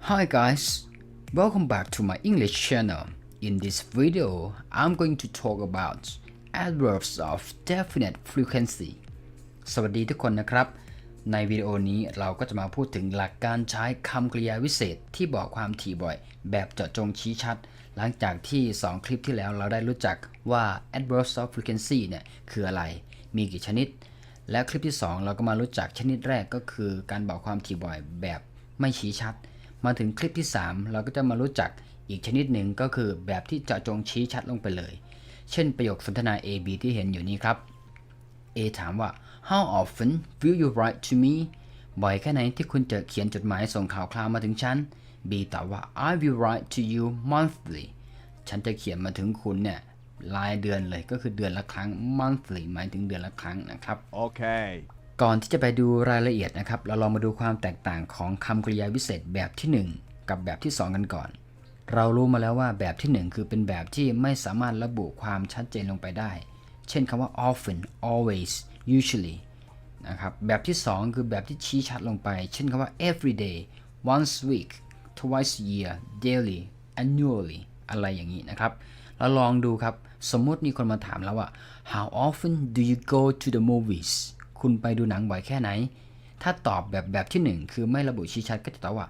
Hi guys, welcome back to my English channel. In this video, I'm going to talk about adverbs of definite frequency. สวัสดีทุกคนนะครับ ในวิดีโอนี้เราก็จะมาพูดถึงหลักการใช้คำกริยาวิเศษที่บอกความถี่บ่อย แบบเจาะจงชี้ชัด หลังจากที่ 2 คลิปที่แล้วเราได้รู้จักว่า adverbs of frequency เนี่ยคืออะไร มีกี่ชนิด และคลิปที่ 2 เราก็มารู้จักชนิดแรกก็คือ การบอกความถี่บ่อยแบบไม่ชี้ชัด มาถึงคลิปที่ 3 เราก็จะมารู้จักอีกชนิดหนึ่งก็คือแบบที่เจาะจงชี้ชัดลงไปเลย เช่นประโยคสนทนา A B ที่เห็นอยู่นี้ครับ A ถามว่า How often will you write to me บ่อยแค่ไหนที่คุณจะเขียนจดหมายส่งข่าวคราวมาถึงฉัน B ตอบว่า I will write to you monthly ฉันจะเขียนมาถึงคุณเนี่ยรายเดือนเลยก็คือเดือนละครั้ง monthly หมายถึงเดือนละครั้งนะครับ Okay. ก่อนที่จะไปดูรายละเอียดนะครับ เราลองมาดูความแตกต่างของคำกริยาวิเศษแบบที่ 1 กับแบบที่ 2 กันก่อน เรารู้มาแล้วว่าแบบที่ 1 คือเป็นแบบที่ไม่สามารถระบุความชัดเจนลงไปได้ เช่นคำว่า often always usually นะครับ แบบที่ 2 คือแบบที่ชี้ชัดลงไป เช่นคำว่า every day once a week twice a year daily annually อะไรอย่างนี้นะครับ เราลองดูครับ สมมติมีคนมาถามแล้วว่า how often do you go to the movies คุณไปดูหนังบ่อยแค่ไหน ถ้าตอบแบบแบบที่ 1 คือไม่ระบุชี้ชัดก็จะตอบว่า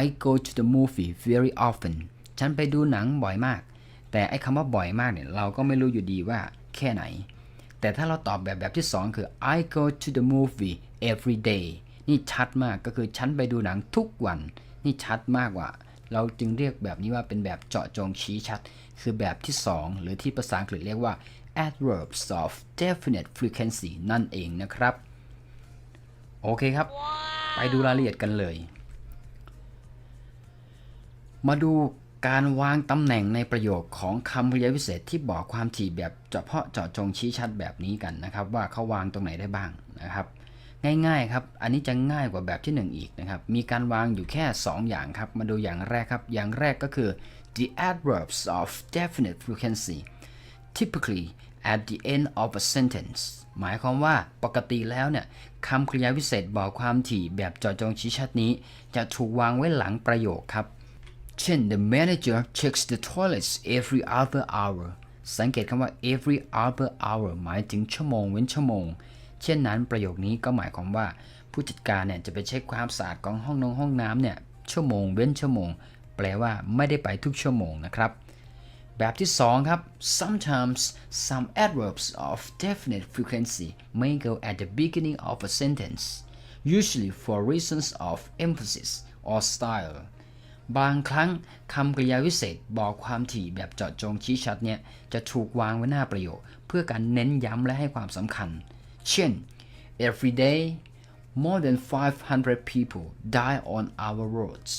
I go to the movie very often ฉันไปดูหนังบ่อยมาก แต่ไอ้คำว่าบ่อยมากเนี่ยเราก็ไม่รู้อยู่ดีว่าแค่ไหน แต่ถ้าเราตอบแบบแบบที่ 2 คือ I go to the movie every day นี่ชัดมากก็คือฉันไปดูหนังทุกวัน นี่ชัดมากกว่า เราจึงเรียกแบบนี้ว่าเป็นแบบเจาะจงชี้ชัด คือแบบที่ 2 หรือที่ภาษาอังกฤษเรียกว่า adverbs of definite frequency นั่นเองนะครับ โอเคครับ ไปดูรายละเอียดกันเลย มาดูการวางตำแหน่งในประโยคของคำกริยาวิเศษที่บอกความถี่แบบเฉพาะเจาะจงชี้ชัดแบบนี้กันนะครับ ว่าเขาวางตรงไหนได้บ้างนะครับ ง่ายๆครับ อันนี้จะง่ายกว่าแบบที่ 1 อีกนะครับ มีการวางอยู่แค่ 2 อย่างครับ มาดูอย่างแรกครับ อย่างแรกก็คือ the adverbs of definite frequency typically at the end of a sentence หมายความว่าปกติแล้วเนี่ยคำกริยาวิเศษบอกความถี่แบบเจาะจงชี้ชัดนี้ จะถูกวางไว้หลังประโยคครับ เช่น the manager checks the toilets every other hour สังเกตคำว่า every other hour หมายถึงชั่วโมงเว้นชั่วโมง เช่นนั้นประโยคนี้ก็หมายความว่า ผู้จัดการเนี่ยจะไปเช็คความสะอาดของห้องนงห้องน้ำเนี่ยชั่วโมงเว้นชั่วโมง แปลว่าไม่ได้ไปทุกชั่วโมงนะครับ แบบที่ 2 ครับ sometimes some adverbs of definite frequency may go at the beginning of a sentence usually for reasons of emphasis or style บางครั้งคำกริยาวิเศษบอกความถี่แบบเจาะจงชี้ชัดเนี่ยจะถูกวางไว้หน้าประโยค เพื่อการเน้นย้ำและให้ความสำคัญ เช่น every day more than 500 people die on our roads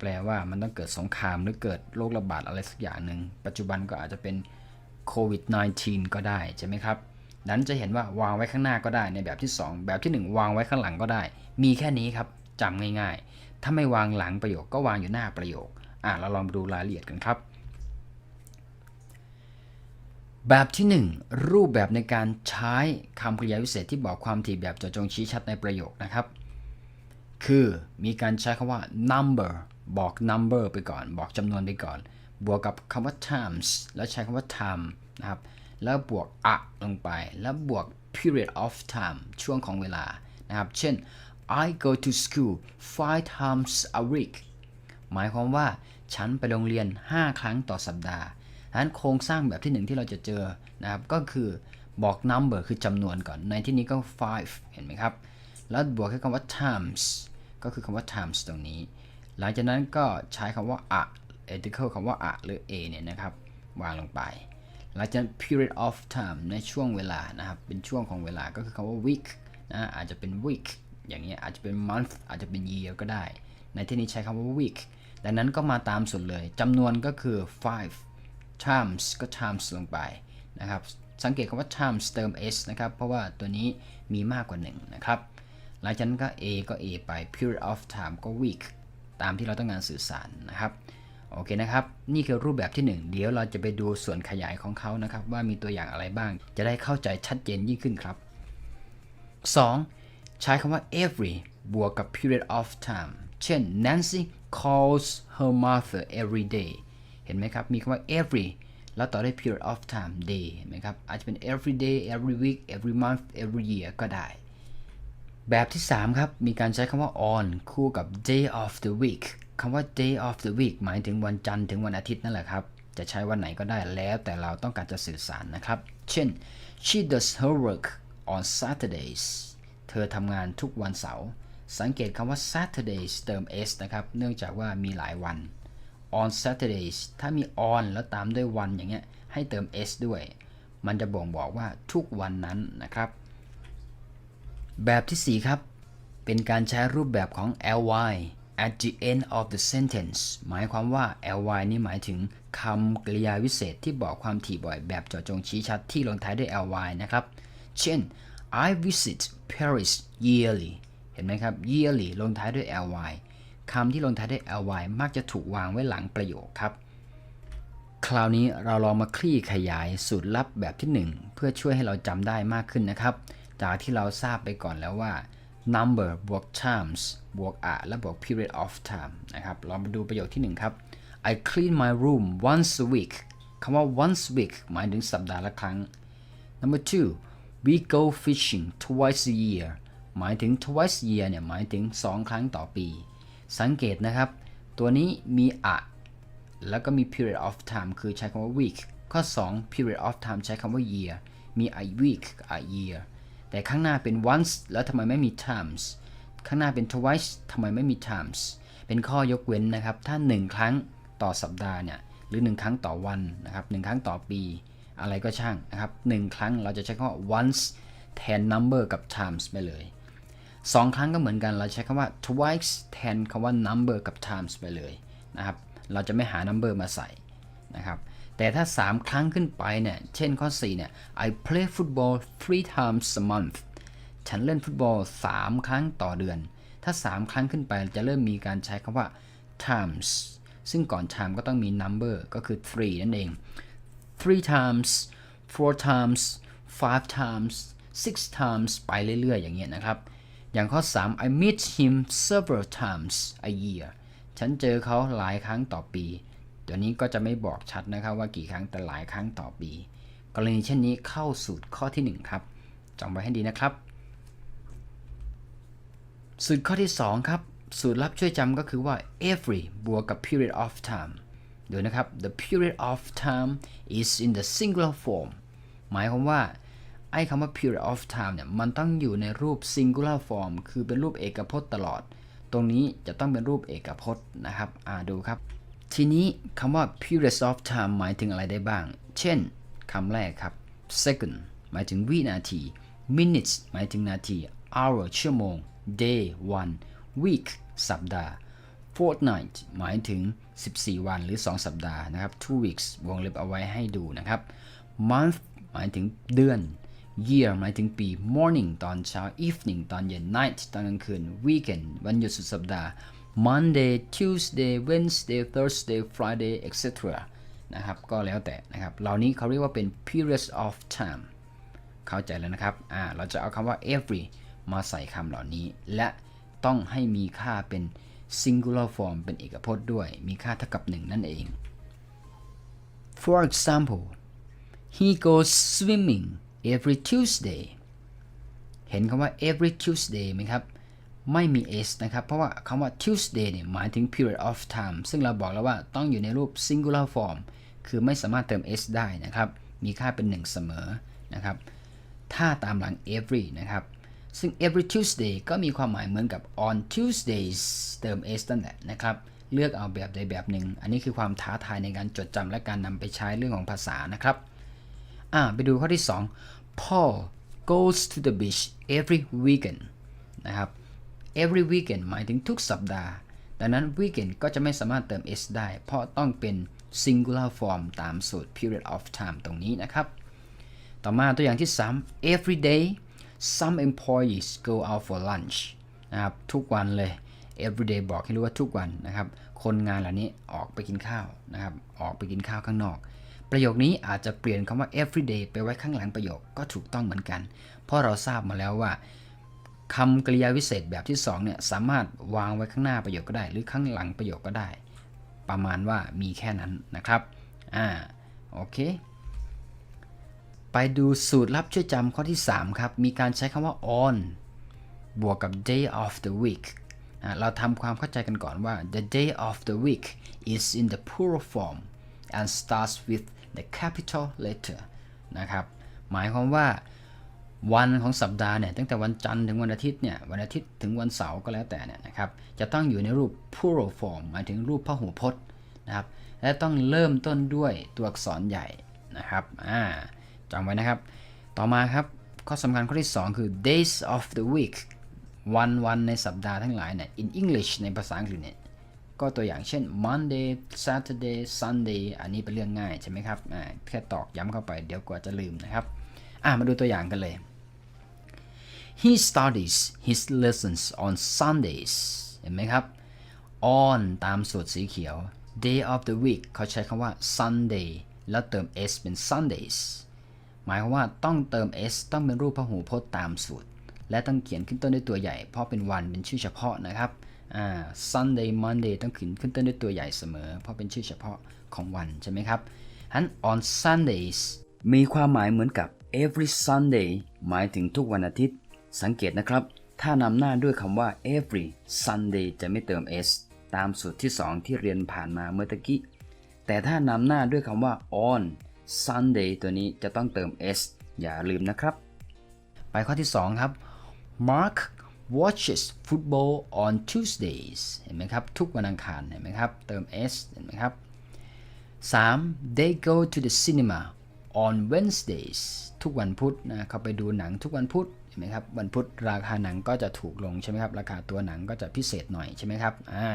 แปลว่ามันต้องเกิดสงครามหรือเกิดโรคระบาดอะไรสักอย่างหนึ่ง ปัจจุบันก็อาจจะเป็นโควิด -19 ก็ได้ใช่ไหมครับ นั้นจะเห็นว่าวางไว้ข้างหน้าก็ได้ในแบบที่ 2 แบบที่ 1 วางไว้ข้างหลังก็ได้ มีแค่นี้ครับจำง่ายๆ ถ้าไม่วางหลังประโยคก็วางอยู่หน้าประโยค อะเราลองดูรายละเอียดกันครับ แบบที่ 1 รูปแบบในการใช้คำกริยาวิเศษที่บอกความถี่แบบเจาะจงชี้ชัดในประโยคนะครับ คือมีการใช้คำว่า number บอก number ไปก่อน บอกจำนวนไปก่อน บวกกับคำว่า times แล้วใช้คำว่า time นะครับ แล้วบวก a ลงไป แล้วบวก period of time ช่วงของเวลา นะครับ เช่น I go to school five times a week หมายความว่าฉันไปโรงเรียน 5 ครั้งต่อสัปดาห์ดังนั้นโครงสร้างแบบที่ 1 ที่เราจะเจอนะครับ ก็คือบอก number คือจำนวนก่อน ในที่นี้ก็5เห็นไหมครับ แล้วบวกแค่คำว่า times ก็คือคำว่า times ตรงนี้ หลังจากนั้นก็ใช้คำว่า a article คำว่า a หรือ a เนี่ยนะครับ วางลงไป หลังจากนั้น period of time ในช่วงเวลานะครับ เป็นช่วงของเวลาก็คือคำว่า week นะอาจจะเป็น week อย่างเงี้ยอาจจะเป็น month อาจจะเป็น year ก็ได้ ในที่นี้ใช้คำว่า week ดังนั้นก็มาตามสุดเลยจำนวนก็คือ5 times ก็ times ลงไปนะครับ สังเกตคำว่า times เติม s นะครับ เพราะว่าตัวนี้มีมากกว่า 1 นะครับ หลังจากนั้นก็ a ก็ a ไป period of time ก็ week ตามที่เราต้องการสื่อสารนะครับโอเคนะครับ นี่คือรูปแบบที่ 1 เดี๋ยวเราจะไปดูส่วนขยายของเขานะครับ ว่ามีตัวอย่างอะไรบ้าง จะได้เข้าใจชัดเจนยิ่งขึ้นครับ 2. ใช้คำว่า every บวกกับ period of time เช่น Nancy calls her mother every day เห็นไหมครับ มีคำว่า every แล้วต่อด้วย period of time day เห็นไหมครับ อาจจะเป็น every day every week every month every year ก็ได้ แบบที่ 3 ครับ มีการใช้คำว่า on คู่กับ day of the week คำว่า day of the week หมายถึงวันจันทร์ถึงวันอาทิตย์นั่นแหละครับ จะใช้วันไหนก็ได้แล้วแต่เราต้องการจะสื่อสารนะครับ เช่น she does her work on Saturdays เธอทำงานทุกวันเสาร์ สังเกตคำว่า Saturdays เติม s นะครับ เนื่องจากว่ามีหลายวัน on Saturdays ถ้ามี on แล้วตามด้วยวันอย่างเงี้ย ให้เติม s ด้วย มันจะบ่งบอกว่าทุกวันนั้นนะครับ แบบที่ 4 ครับ เป็นการใช้รูปแบบของ ly at the end of the sentence หมายความว่า ly นี่หมายถึงคำกริยาวิเศษที่บอกความถี่บ่อยแบบเจาะจงชี้ชัดที่ลงท้ายด้วย ly นะครับ เช่น I visit Paris yearly เห็นไหมครับ yearly ลงท้ายด้วย ly คำที่ลงท้ายด้วย ly มักจะถูกวางไว้หลังประโยคครับ คราวนี้เราลองมาคลี่ขยายสูตรลับแบบที่ 1 เพื่อช่วยให้เราจำได้มากขึ้นนะครับ จากที่เราทราบไปก่อนแล้วว่า number บวก times บวก a และบวก period of time นะครับลองมาดูประโยคที่ 1 ครับ I clean my room once a week คำว่า once a week หมายถึงสัปดาห์ละครั้ง number two we go fishing twice a year หมายถึง twice a year เนี่ยหมายถึง 2 ครั้งต่อปี สังเกตนะครับ ตัวนี้มี a แล้วก็มี period of time คือใช้คำว่า week ข้อ 2 period of time ใช้คำว่า year มี a week a year แต่ข้างหน้าเป็น once แล้วทำไมไม่มี times ข้างหน้าเป็น twice ทำไมไม่มี times เป็นข้อยกเว้นนะครับ ถ้า 1 ครั้งต่อสัปดาห์เนี่ย หรือ 1 ครั้งต่อวันนะครับ1ครั้งต่อปี อะไรก็ช่างนะครับ 1 ครั้งเราจะใช้คำว่า once แทน number กับ times ไปเลย 2 ครั้งก็เหมือนกัน เราใช้คำว่า twice แทนคำว่า number กับ times ไปเลยนะครับ เราจะไม่หา number มาใส่นะครับ แต่ถ้า 3 ครั้งขึ้นไปเนี่ย เช่นข้อ 4 เนี่ย I play football three times a month ฉันเล่นฟุตบอล 3 ครั้งต่อเดือน ถ้า 3 ครั้งขึ้นไปจะเริ่มมีการใช้คำว่า times ซึ่งก่อน time ก็ต้องมี number ก็คือ 3 นั่นเอง three times four times five times six times ไปเรื่อย ๆ อย่างเงี้ยนะครับ อย่างข้อ 3 I meet him several times a year ฉันเจอเขาหลายครั้งต่อปี ตัวนี้ก็จะไม่บอกชัดนะครับว่ากี่ครั้งแต่หลายครั้งต่อปี กรณีเช่นนี้เข้าสูตรข้อที่ 1 ครับจำไว้ให้ดีนะครับ สูตรข้อที่ 2 ครับ สูตรลับช่วยจำก็คือว่า every บวกกับ period of time ดูนะครับ the period of time is in the singular form หมายความว่าไอ้คำว่า period of time เนี่ยมันต้องอยู่ในรูป singular form คือเป็นรูปเอกพจน์ตลอด ตรงนี้จะต้องเป็นรูปเอกพจน์นะครับอ่าดูครับ ทีนี้คำว่า period of time หมายถึงอะไรได้บ้าง เช่นคำแรกครับ second หมายถึงวินาที minutes หมายถึงนาที hour ชั่วโมง day วัน week สัปดาห์ fortnight หมายถึง 14 วันหรือ 2 สัปดาห์นะครับ two weeks วงเล็บเอาไว้ให้ดูนะครับ month หมายถึงเดือน year หมายถึงปี morning ตอนเช้า evening ตอนเย็น night ตอนกลางคืน weekend วันหยุดสุดสัปดาห์ Monday Tuesday Wednesday Thursday Friday etc นะครับก็แล้วแต่นะครับเหล่านี้เขาเรียกว่าเป็น periods of time เข้าใจแล้วนะครับอ่าเราจะเอาคำว่า every มาใส่คำเหล่านี้ และต้องให้มีค่าเป็น singular form เป็นเอกพจน์ด้วย มีค่าเท่ากับ 1 นั่นเอง For example he goes swimming every Tuesday เห็นคำว่า every Tuesday ไหมครับ ไม่มี s นะครับ เพราะว่าคำว่า Tuesday เนี่ยหมายถึง period of time ซึ่งเราบอกแล้วว่าต้องอยู่ในรูป singular form คือไม่สามารถเติม s ได้นะครับ มีค่าเป็น 1 เสมอนะครับ ถ้าตามหลัง every นะครับ ซึ่ง every Tuesday ก็มีความหมายเหมือนกับ on Tuesdays เติม s นั่นแหละนะครับ เลือกเอาแบบใดแบบหนึ่ง อันนี้คือความท้าทายในการจดจำและการนำไปใช้เรื่องของภาษานะครับ อ่า ไปดูข้อที่ 2 Paul goes to the beach every weekend นะครับ every weekend หมายถึงทุกสัปดาห์ ดังนั้น weekend ก็จะไม่สามารถเติม s ได้ เพราะต้องเป็น singular form ตามสูตร period of time ตรงนี้นะครับ ต่อมาตัวอย่างที่ 3 every day some employees go out for lunch นะครับทุกวันเลย every day บอกให้รู้ว่าทุกวันนะครับ คนงานเหล่านี้ออกไปกินข้าวนะครับ ออกไปกินข้าวข้างนอก ประโยคนี้อาจจะเปลี่ยนคำว่า every day ไปไว้ข้างหลังประโยคก็ถูกต้องเหมือนกัน เพราะเราทราบมาแล้วว่า คำกริยาวิเศษแบบที่2เนี่ยสามารถวางไว้ข้างหน้าประโยคก็ได้ หรือข้างหลังประโยคก็ได้ ประมาณว่ามีแค่นั้นนะครับอ่าโอเค ไปดูสูตรลับช่วยจำข้อที่ 3 ครับ มีการใช้คำว่า on บวกกับ day of the week เราทำความเข้าใจกันก่อนว่า the day of the week is in the plural form and starts with the capital letter นะครับ หมายความว่า วันของสัปดาห์เนี่ยตั้งแต่วันจันทร์ถึงวันอาทิตย์เนี่ยวันอาทิตย์ถึงวันเสาร์ก็แล้วแต่เนี่ยนะครับจะต้องอยู่ในรูป plural form หมายถึงรูปพหูพจน์นะครับและต้องเริ่มต้นด้วยตัวอักษรใหญ่นะครับอ่าจำไว้นะครับ ต่อมาครับข้อสำคัญข้อที่ 2 คือ days of the week วันวันในสัปดาห์ทั้งหลายเนี่ย in English ในภาษาอังกฤษเนี่ยก็ตัวอย่างเช่น Monday Saturday Sunday อันนี้เป็นเรื่องง่ายใช่ไหมครับอ่าแค่ตอกย้ำเข้าไปเดี๋ยวกว่าจะลืมนะครับ อ่ามาดูตัวอย่างกันเลย He studies his lessons on Sundays เห็นไหมครับ on ตามสูตรสีเขียว day of the week เขาใช้คำว่า Sunday แล้วเติม s เป็น Sundays หมายความว่าต้องเติม s ต้องเป็นรูปพหูพจน์ตามสูตร และต้องเขียนขึ้นต้นด้วยตัวใหญ่ เพราะเป็นวันเป็นชื่อเฉพาะนะครับอ่า Sunday Monday ต้องขึ้นขึ้นต้นด้วยตัวใหญ่เสมอ เพราะเป็นชื่อเฉพาะของวันใช่ไหมครับฉะนั้น on Sundays มีความหมายเหมือนกับ every Sunday หมายถึงทุกวันอาทิตย์ สังเกตนะครับ ถ้านำหน้าด้วยคำว่า every Sunday จะไม่เติม s ตามสูตรที่ 2 ที่เรียนผ่านมาเมื่อตะกี้ แต่ถ้านำหน้าด้วยคำว่า on Sunday ตัวนี้จะต้องเติม s อย่าลืมนะครับ ไปข้อที่ 2 ครับ Mark watches football on Tuesdays เห็นไหมครับ ทุกวันอังคารเห็นไหมครับ เติม s เห็นไหมครับ 3. they go to the cinema on Wednesdays ทุกวันพุธนะเขาไปดูหนังทุกวันพุธ เห็นไหมครับวันพุธราคาหนังก็จะถูกลงใช่ไหมครับราคาตัวหนังก็จะพิเศษหน่อยใช่ไหมครับอ่า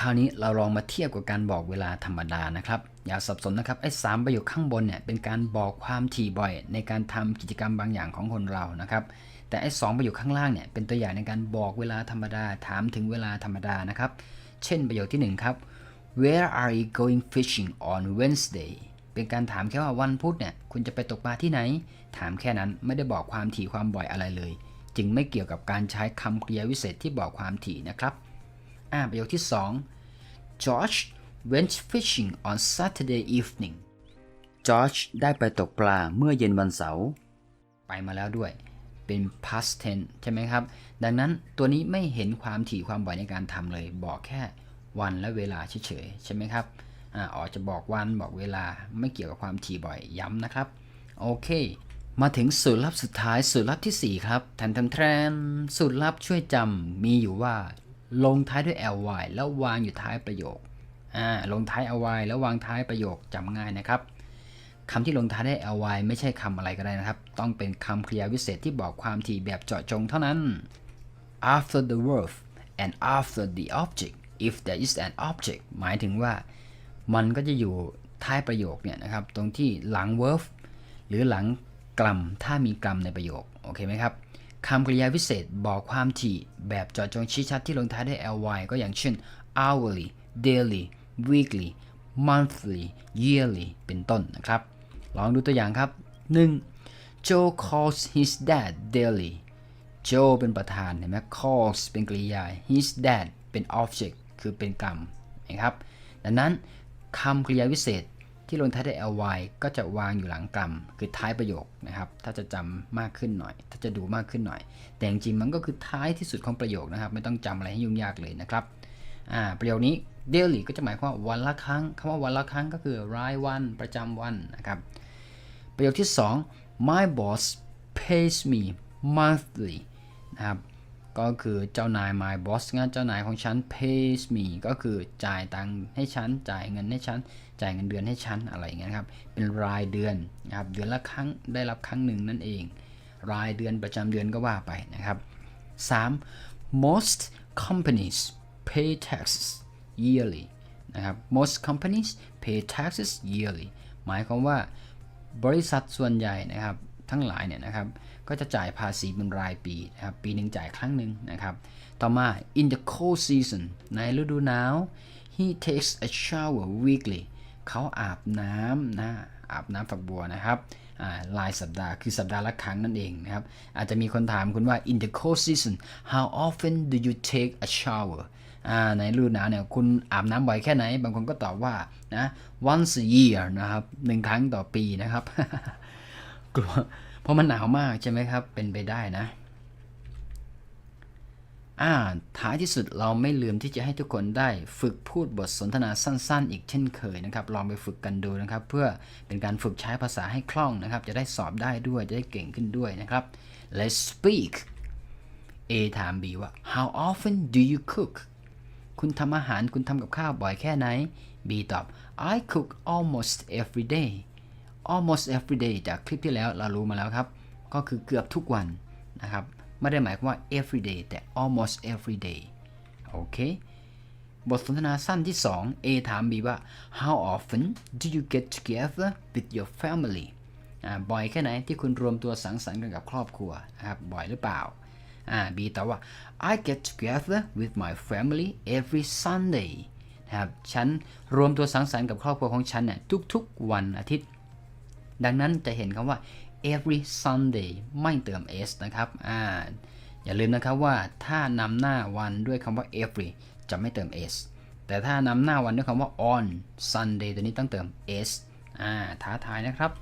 คราวนี้เราลองมาเทียบกับการบอกเวลาธรรมดานะครับอย่าสับสนนะครับไอ้สามประโยคข้างบนเนี่ยเป็นการบอกความถี่บ่อย ในการทำกิจกรรมบางอย่างของคนเรานะครับแต่ไอ้สองประโยคข้างล่างเนี่ยเป็นตัวอย่างในการบอกเวลาธรรมดาถามถึงเวลาธรรมดานะครับเช่นประโยคที่หนึ่งครับ Where are you going fishing on Wednesday เป็นการถามแค่ว่าวันพุธเนี่ยคุณจะไปตกปลาที่ไหน ถามแค่นั้นไม่ได้บอกความถี่ความบ่อยอะไรเลย จึงไม่เกี่ยวกับการใช้คำกริยาวิเศษที่บอกความถี่นะครับ อ่าประโยคที่ 2 George went fishing on Saturday evening George ได้ไปตกปลาเมื่อเย็นวันเสาร์ไปมาแล้วด้วย เป็น past tense ใช่ไหมครับ ดังนั้นตัวนี้ไม่เห็นความถี่ความบ่อยในการทำเลย บอกแค่วันและเวลาเฉยๆ ใช่ไหมครับอ่าออกจะบอกวันบอกเวลาไม่เกี่ยวกับความถี่บ่อยย้ำนะครับ โอเค มาถึงสูตรลับสุดท้ายสูตรลับทีสี่ 4 ครับแทนแทนแทนสูตรลับช่วยจำมีอยู่ว่า ลงท้ายด้วย ly แล้ววางอยู่ท้ายประโยคอ่าลงท้าย ly แล้ววางท้ายประโยคจำง่ายนะครับคำที่ลงท้ายด้วย ly ไม่ใช่คำอะไรก็ได้นะครับ ต้องเป็นคำกริยาวิเศษที่บอกความถี่แบบเจาะจงเท่านั้น after the verb and after the object if there is an object หมายถึงว่า มันก็จะอยู่ท้ายประโยคเนี่ยนะครับ ตรงที่หลัง verb หรือหลัง กลัม ถ้ามีกลัมในประโยค โอเคไหมครับคำกริยาวิเศษบอกความถี่แบบจาะจงชี้ชัดที่ลงท้ายด้วย ly ก็อย่างเช่น hourly daily weekly monthly yearly เป็นต้นนะครับ ลองดูตัวอย่างครับ 1. Joe calls his dad daily Joe เป็นประธานเห็นไหม calls เป็นกริยา his dad เป็น object คือเป็นกรรมนะครับ ดังนั้นคำกริยาวิเศษ ที่ลงท้ายด้วย ly ก็จะวางอยู่หลังกรรม คือท้ายประโยคนะครับ ถ้าจะจำมากขึ้นหน่อย ถ้าจะดูมากขึ้นหน่อย แต่จริงๆมันก็คือท้ายที่สุดของประโยคนะครับ ไม่ต้องจำอะไรให้ยุ่งยากเลยนะครับอ่าประโยคนี้ daily ก็จะหมายความว่าวันละครั้งคำว่าวันละครั้งก็คือรายวันประจำวันนะครับ ประโยคที่ 2 my boss pays me monthly นะครับ ก็คือเจ้านาย my boss งานเจ้านายของฉัน pays me ก็คือจ่ายตังค์ให้ฉัน จ่ายเงินให้ฉัน จ่ายเงินเดือนให้ฉัน อะไรอย่างเงี้ยครับ เป็นรายเดือนนะครับ เดือนละครั้ง ได้รับครั้งหนึ่งนั่นเอง รายเดือนประจำเดือนก็ว่าไปนะครับ 3. most companies pay taxes yearly นะครับ most companies pay taxes yearly หมายความว่าบริษัทส่วนใหญ่นะครับ ทั้งหลายเนี่ยนะครับ ก็จะจ่ายภาษีเป็นรายปีนะครับปีหนึ่งจ่ายครั้งหนึ่งนะครับ ต่อมา in the cold season ในฤดูหนาว he takes a shower weekly เขาอาบน้ำนะอาบน้ำฝักบัวนะครับรายสัปดาห์คือสัปดาห์ละครั้งนั่นเองนะครับ อาจจะมีคนถามคุณว่า in the cold season how often do you take a shower ในฤดูหนาวเนี่ยคุณอาบน้ำบ่อยแค่ไหน บางคนก็ตอบว่านะ once a year นะครับหนึ่งครั้งต่อปีนะครับกลัว เพราะมันหนาวมากใช่ไหมครับ เป็นไปได้นะอ่าท้ายที่สุดเราไม่ลืมที่จะให้ทุกคนได้ฝึกพูดบทสนทนาสั้นๆ อีกเช่นเคยนะครับ ลองไปฝึกกันดูนะครับ เพื่อเป็นการฝึกใช้ภาษาให้คล่องนะครับ จะได้สอบได้ด้วย จะได้เก่งขึ้นด้วยนะครับ Let's speak A ถาม B ว่า How often do you cook คุณทำอาหารคุณทำกับข้าวบ่อยแค่ไหน B ตอบ I cook almost every day almost every day จากคลิปที่แล้วเรารู้มาแล้วครับ ก็คือเกือบทุกวันนะครับ ไม่ได้หมายความว่า every day แต่ almost every day โอเค บทสนทนาสั้นที่ 2 A ถาม B ว่า How often do you get together with your family บ่อยแค่ไหนที่คุณรวมตัวสังสรรค์กันกับครอบครัวนะครับ บ่อยหรือเปล่าอ่า B ตอบว่า I get together with my family every Sunday นะครับ ฉันรวมตัวสังสรรค์กับครอบครัวของฉันเนี่ยทุกๆวันอาทิตย์ ดังนั้นจะเห็นคำว่า every Sunday ไม่เติม s นะครับอ่าอย่าลืมนะครับว่าถ้านำหน้าวันด้วยคำว่า every จะไม่เติม s แต่ถ้านำหน้าวันด้วยคำว่า on Sunday ตัวนี้ต้องเติม s อ่าท้าทายนะครับ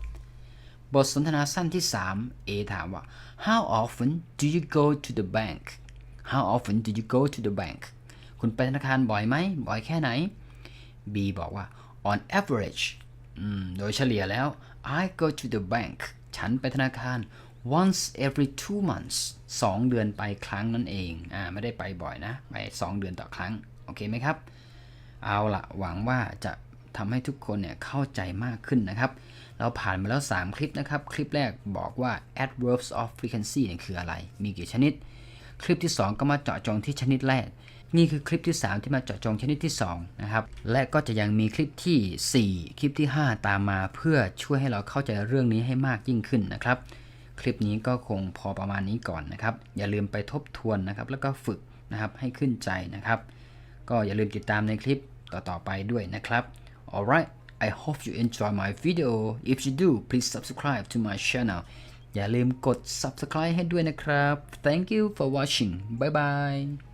บทสนทนาสั้นที่ 3 A ถามว่า How often do you go to the bank How often do you go to the bank คุณไปธนาคารบ่อยไหม บ่อยแค่ไหน B บอกว่า on average โดยเฉลี่ยแล้ว I go to the bank ฉันไปธนาคาร once every two months 2เดือนไปครั้งนั่นเอง อ่า ไม่ได้ไปบ่อยนะ ไป2เดือนต่อครั้ง โอเคไหมครับ เอาละหวังว่าจะทำให้ทุกคนเนี่ยเข้าใจมากขึ้นนะครับ เราผ่านมาแล้ว 3 คลิปนะครับ คลิปแรกบอกว่า adverbs of frequency เนี่ยคืออะไร มีกี่ชนิด คลิปที่ 2 ก็มาเจาะจงที่ชนิดแรก นี่คือคลิปที่ 3 ที่มาเจาะจงชนิดที่ 2 นะครับ และก็จะยังมีคลิปที่ 4 คลิปที่ 5 ตามมาเพื่อช่วยให้เราเข้าใจเรื่องนี้ให้มากยิ่งขึ้นนะครับ คลิปนี้ก็คงพอประมาณนี้ก่อนนะครับ อย่าลืมไปทบทวนนะครับ แล้วก็ฝึกนะครับให้ขึ้นใจนะครับ ก็อย่าลืมติดตามในคลิปต่อๆไปด้วยนะครับ alright I hope you enjoy my video if you do please subscribe to my channel อย่าลืมกด subscribe ให้ด้วยนะครับ thank you for watching bye bye